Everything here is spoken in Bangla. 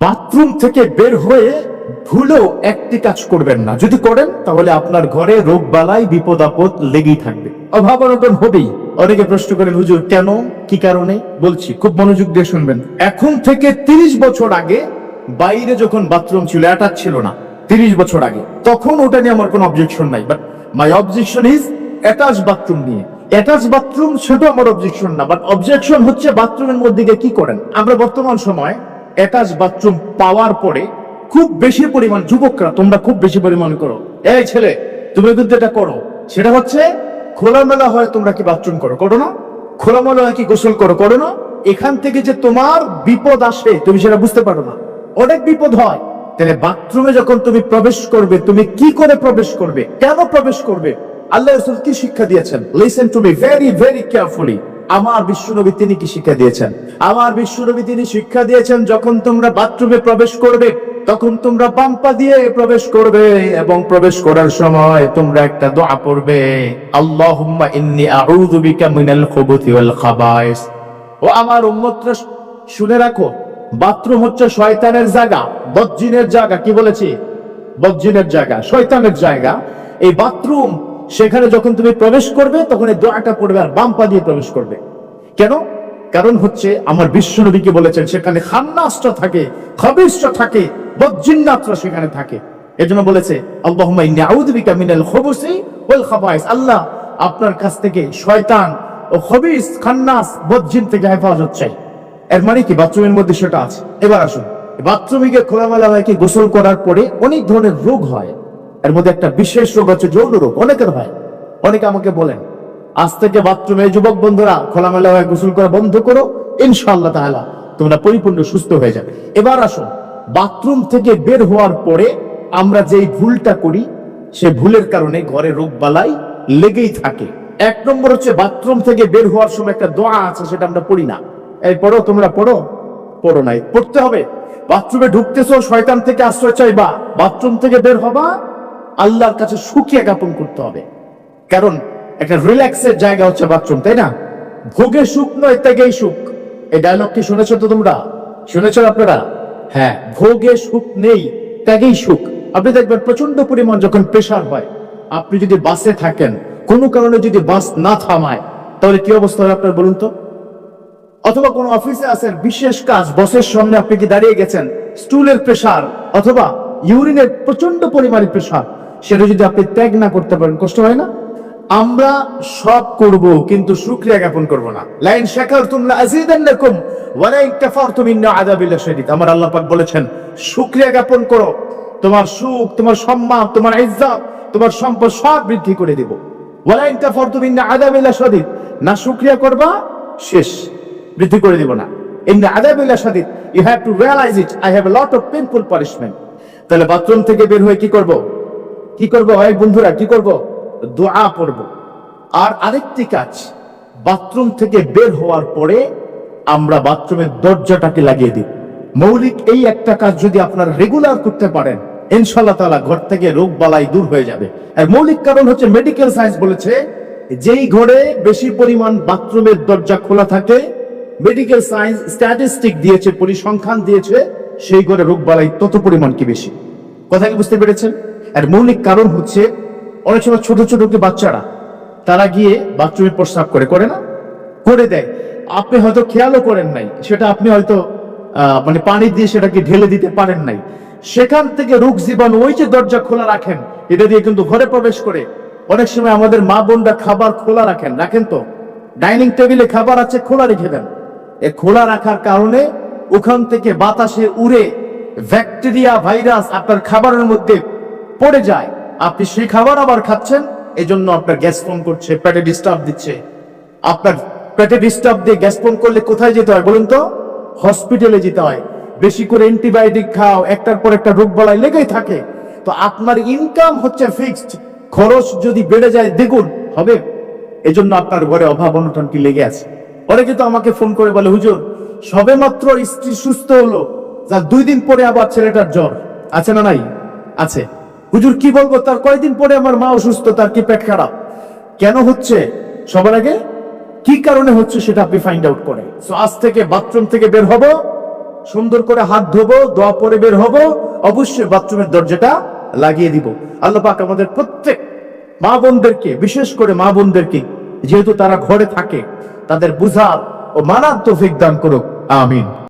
বাথরুম থেকে বের হয়ে ভুলেও একটি কাজ করবেন না। যদি করেন, তাহলে আপনার ঘরে রোগ বালাই বিপদ আপদ লেগেই থাকবে। অভাব অনটন হবেই। অনেকে প্রশ্ন করেন, হুজুর, কেন? কি কারণে? বলছি, খুব মনোযোগ দিয়ে শুনবেন। এখন থেকে তিরিশ বছর আগে বাইরে যখন বাথরুম ছিল, অ্যাটাচ ছিল না, তিরিশ বছর আগে, তখন ওটা নিয়ে আমার কোনো অবজেকশন নাই। But my objection is attach bathroom নিয়ে। অ্যাটাচ বাথরুম সেটা আমার অবজেকশন না। বাট অবজেকশন হচ্ছে, বাথরুমের মধ্যে গিয়ে কি করেন? আমরা বর্তমান সময় অ্যাটাচ বাথরুম পাওয়ার পরে খুব বেশি পরিমাণ যুবকরা, তোমরা খুব বেশি পরিমাণ করো। এই ছেলে, তুমি কিন্তু এটা করো। সেটা হচ্ছে, খোলামেলা হয় তোমরা কি বাথরুম করো করো না? খোলামেলা হয় কি গোসল করো করো না? এখান থেকে যে তোমার বিপদ আসে, তুমি সেটা বুঝতে পারো না। অনেক বিপদ হয়। তাহলে বাথরুমে যখন তুমি প্রবেশ করবে, তুমি কি করে প্রবেশ করবে? কেন প্রবেশ করবে? আল্লাহ রসুল কি শিক্ষা দিয়েছেন? Listen to me very very carefully আমার বিশ্বনবী তিনি কি শিক্ষা দিয়েছেন? আমার বিশ্বনবী তিনি শিক্ষা দিয়েছেন যখন তোমরা বাথরুমে প্রবেশ করবে, তখন তোমরা বাম্পা দিয়ে প্রবেশ করবে এবং প্রবেশ করার সময় তোমরা একটা দোয়া পড়বে, আল্লাহুম্মা ইন্নি আউযু বিকা মিনাল খুবুথি ওয়াল খাবায়েস ও আমার উম্মতরা, শুনে রাখো, বাথরুম হচ্ছে শয়তানের জায়গা, বজ্জিনের জায়গা, কি বলেছি? বজ্জিনের জায়গা, শয়তানের জায়গা। এই বাথরুম সেখানে যখন তুমি প্রবেশ করবে, তখন এই দোয়াটা পড়বে আর বাম পা দিয়ে প্রবেশ করবে। কেন? কারণ হচ্ছে আমার বিশ্বনবীকে বলেছেন, সেখানে খান্নাসটা থাকে, খবিসটা থাকে, বজ্জিন্নাতরা সেখানে থাকে। এজন্য বলেছে, আল্লাহুম্মা ইন্নী আউযু বিকা মিনাল খুবুসি ওয়াল খাবায়েস আল্লাহ আপনার কাছ থেকে শয়তান ও খবিস, খান্নাস, বজ্জিন থেকে হেফাজত চাই। এর মানে কি? বাথরুমের মধ্যে সেটা আছে। এবার আসুন। বাথরুমে গিয়ে খোলামেলা হয় কি গোসল করার পরে অনেক ধরনের রোগ হয়। এর মধ্যে একটা বিশেষ রোগ হচ্ছে যৌন রোগ। অনেকের হয় অনেকে আমাকে বলেন, আজ থেকে বাথরুমে যুবক বন্ধুরা খোলামেলা হয়ে গোসল করা বন্ধ করো, ইনশাআল্লাহ তাআলা তোমরা পরিপূর্ণ সুস্থ হয়ে যাবে। এবার আসুন, বাথরুম থেকে বের হওয়ার পরে আমরা যেই ভুলটা করি, সে ভুলের কারণে ঘরে রোগ বালাই লেগেই থাকে। এক নম্বর হচ্ছে বাথরুম থেকে বের হওয়ার সময় একটা দোয়া আছে, সেটা আমরা পড়ি না। এই পড়ো, তোমরা পড়ো পড়ো নাই পড়তে হবে। বাথরুমে ঢুকতেছো, শয়তান থেকে আশ্রয় চাইবা। বাথরুম থেকে বের হবা আল্লাহর কাছে সুখিয়া জ্ঞাপন করতে হবে। কারণ একটা রিল্যাক্সের জায়গা হচ্ছে বাথরুম তাই না? ভোগে সুখ নয়, ত্যাগেই সুখ। এই ডায়লগ কি শুনেছো তো তোমরা? শুনেছো আপনারা? হ্যাঁ ভোগে সুখ নেই, ত্যাগেই সুখ। আপনি দেখবেন প্রচণ্ড পরিমাণ যখন প্রেশার হয়, আপনি যদি বাসে থাকেন, কোনো কারণে যদি বাস না থামায়, তাহলে কি অবস্থা হয় আপনার বলুন তো? অথবা কোনো অফিসে আছেন, বিশেষ কাজ বসের সামনে আপনি কি দাঁড়িয়ে গেছেন স্টুলের প্রেসার অথবা ইউরিনের প্রচণ্ড পরিমাণে প্রেসার সেটা যদি আপনি ত্যাগ না করতে পারেন, কষ্ট হয় না? আমরা সব করব, কিন্তু শুকরিয়া জ্ঞাপন করব না। লাইন শাকারতুম লা আযীদান্নাকুম ওয়া লাইন কাফারতুম ইন্না আযাবিল্লা শাদীদ। আমার আল্লাহ পাক বলেছেন, শুকরিয়া জ্ঞাপন করো। তোমার সুখ, তোমার সম্মান, তোমার ইজ্জত, তোমার সম্পদ সব বৃদ্ধি করে দেব। ওয়া লাইন কাফারতুম ইন্না আযাবিল্লা শাদীদ। না শুকরিয়া করবা, শেষ। বৃদ্ধি করে দিব না। ইন আদাবিল্লা Sadid you have to realise it I have a lot of painful punishment তাহলে বাথরুম থেকে বের হয়ে কি করব? কি করব হয় বন্ধুরা, কি করব? দোয়া পড়ব। আর আরেকটি কাজ, বাথরুম থেকে বের হওয়ার পরে আমরা বাথরুমের দরজাটাকে লাগিয়ে দিই। মৌলিক এই একটা কাজ যদি আপনারা রেগুলার করতে পারেন ইনশাল্লাহ তাআলা ঘর থেকে রোগ বালাই দূর হয়ে যাবে। আর মৌলিক কারণ হচ্ছে মেডিকেল সায়েন্স বলেছে, যেই ঘরে বেশি পরিমাণ বাথরুমের দরজা খোলা থাকে মেডিকেল সায়েন্স স্ট্যাটিস্টিক দিয়েছে, পরিসংখ্যান দিয়েছে, সেই ঘরে রোগ বালাই তত পরিমাণ কি বেশি। কথা কি বুঝতে পেরেছেন? আর মৌলিক কারণ হচ্ছে অনেক সময় ছোট ছোট বাচ্চারা, তারা গিয়ে বাথরুমে প্রস্রাব করে করে না? করে দেয়। আপনি হয়তো খেয়ালও করেন নাই, সেটা আপনি হয়তো মানে পানি দিয়ে সেটাকে ঢেলে দিতে পারেন নাই। সেখান থেকে রোগ জীবাণু ওই যে দরজা খোলা রাখেন, এটা দিয়ে কিন্তু ঘরে প্রবেশ করে। অনেক সময় আমাদের মা বোনরা খাবার খোলা রাখেন রাখেন তো? ডাইনিং টেবিলে খাবার আছে, খোলা রেখে দেন। এ খোলা রাখার কারণে ওখান থেকে বাতাসে উড়ে ব্যাকটেরিয়া, ভাইরাস আপনার খাবারের মধ্যে পড়ে যায়। আপনি সেই খাবার আবার খাচ্ছেন, এজন্য আপনার গ্যাস ফোন করছে, পেটে ডিস্টার্ব দিচ্ছে। আপনার পেটে ডিস্টার্ব দিয়ে গ্যাস ফোন করলে কোথায় যেতে হয় বলুন তো? হসপিটালে যেতে হয়। বেশি করে অ্যান্টিবায়োটিক খাও, একটার পর একটা রোগ বলাই লেগেই থাকে। তো আপনার ইনকাম হচ্ছে ফিক্সড খরচ যদি বেড়ে যায় দ্বিগুণ হবে। এজন্য আপনার ঘরে অভাব অনটন কি লেগে আছে। অনেকে তো আমাকে ফোন করে বলে, হুজুর, সবে মাত্র স্ত্রী সুস্থ হলো, যার দুই দিন পরে আবার ছেলেটার জ্বর। আছে না নাই? আছে। হুজুর, কি বলব? তার কয়দিন পরে আমার মা অসুস্থ, তার কি পেট খারাপ? কেন হচ্ছে? সবার আগে কি কারণে হচ্ছে সেটা আপনি ফাইন্ড আউট করে আজ থেকে বাথরুম থেকে বের হব, সুন্দর করে হাত ধোবো, দোয়া পরে বের হব, অবশ্যই বাথরুমের দরজাটা লাগিয়ে দিব। আল্লাহ পাক আমাদের প্রত্যেক মা বোনদেরকে, বিশেষ করে মা বোনদেরকে, যেহেতু তারা ঘরে থাকে, তাদের বুঝার ও মানার তৌফিক দান করুক। আমিন।